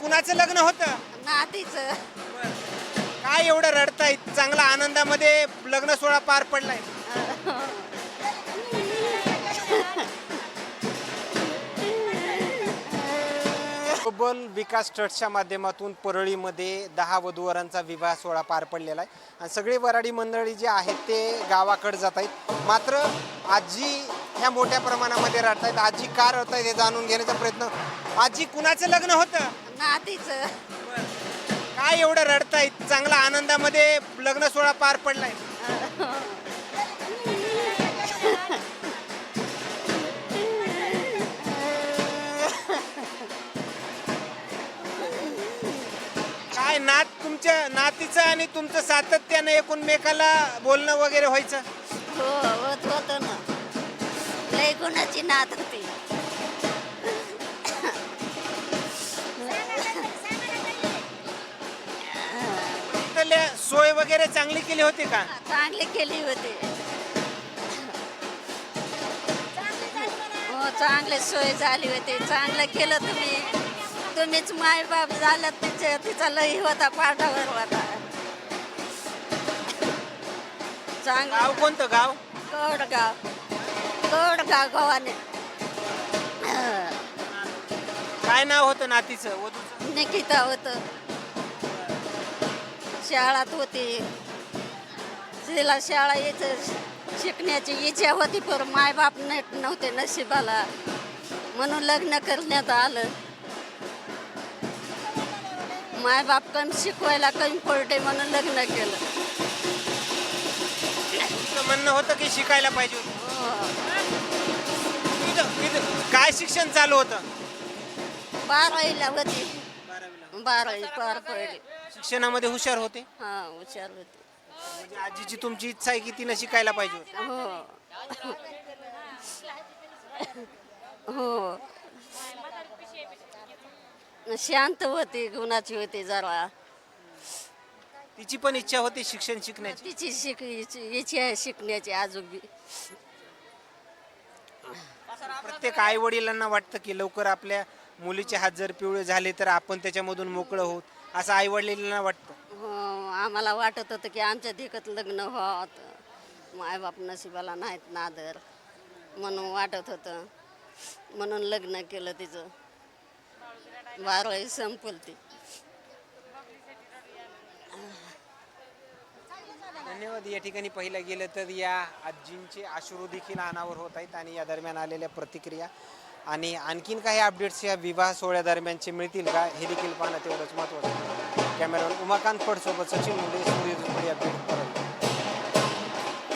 कुणाचं लग्न होतं? नातीचं. काय एवढं रडताय? चांगला आनंदामध्ये लग्न सोहळा पार पडलाय. ग्लोबल विकास ट्रस्टच्या माध्यमातून परळीमध्ये दहा वधूवरांचा विवाह सोहळा पार पडलेला आहे. आणि सगळे वराडी मंडळी जे आहेत ते गावाकडे जात आहेत. मात्र आजी ह्या मोठ्या प्रमाणामध्ये रडत आहेत आजी का रडत आहेत हे जाणून घेण्याचा प्रयत्न आजी कुणाचं लग्न होतं? नातीचं. काय एवढं रडताय? चांगला आनंदामध्ये लग्न सोहळा पार पडलाय. काय नात तुमच्या नातीचं आणि तुमचं सातत्यानं एकूणमेकाला बोलणं वगैरे व्हायचं? हो होत होत ना. लय गुणाची नात होती. तिथल्या सोय वगैरे चांगली केली होती का? चांगली केली होती. हो चांगली सोय झाली होती. चांगलं केलं तुम्ही. तुम्हीच माय बाप झालं तिच्या तिचा लई होता पाठावर होता. गाव चांगलं कोणतं गाव? कवडगाव कवडगाव गावाने. काय नाव होतं नातीचं? वधूचं? निकिता होत. शाळात होती. तिला शाळा यायचं शिकण्याची इच्छा होती पण मायबाप नेट नव्हते नशिबाला. म्हणून लग्न करण्यात आलं. मायबाप कमी शिकवायला कमी पडते म्हणून लग्न केलं. तुमचं म्हणणं होतं की शिकायला पाहिजे होतं? हो. काय शिक्षण चालू होतं? बारावीला होती. बारावी पार पडली. शिक्षणामध्ये हुशार होते? हा हुशार होती. म्हणजे आजीची तुमची इच्छा आहे की तिनं शिकायला पाहिजे होतं? हो. हो. शांत होती गुणाची होती जरा. तिची पण इच्छा होती शिक्षण शिकण्याची? तिची शिक इच्छा आहे शिकण्याची आजोबी प्रत्येक आई वडिलांना वाटतं की लवकर आपल्या मुलीचे हात जर पिवळे झाले तर आपण त्याच्यामधून मोकळं होत असं आई वडिलांना वाटतं. हो आम्हाला वाटत होतं की आमच्या देखत लग्न होत. मायबाप नशिबाला नाहीत नादर म्हणून वाटत होतं. म्हणून लग्न केलं तिचं. बारावी संपल ती धन्यवाद. या ठिकाणी पाहिलं गेलं तर या आजींचे अश्रू देखील अनावर होत आहेत आणि या दरम्यान आलेल्या प्रतिक्रिया. आणि आणखीन काही अपडेट्स या विवाह सोहळ्या दरम्यानचे मिळतील का? हे देखील पाहणं तेवढंच महत्त्वाचं कॅमेरावर उमाकांत फडसोबत सचिन मुंडे सूर्य अपडेट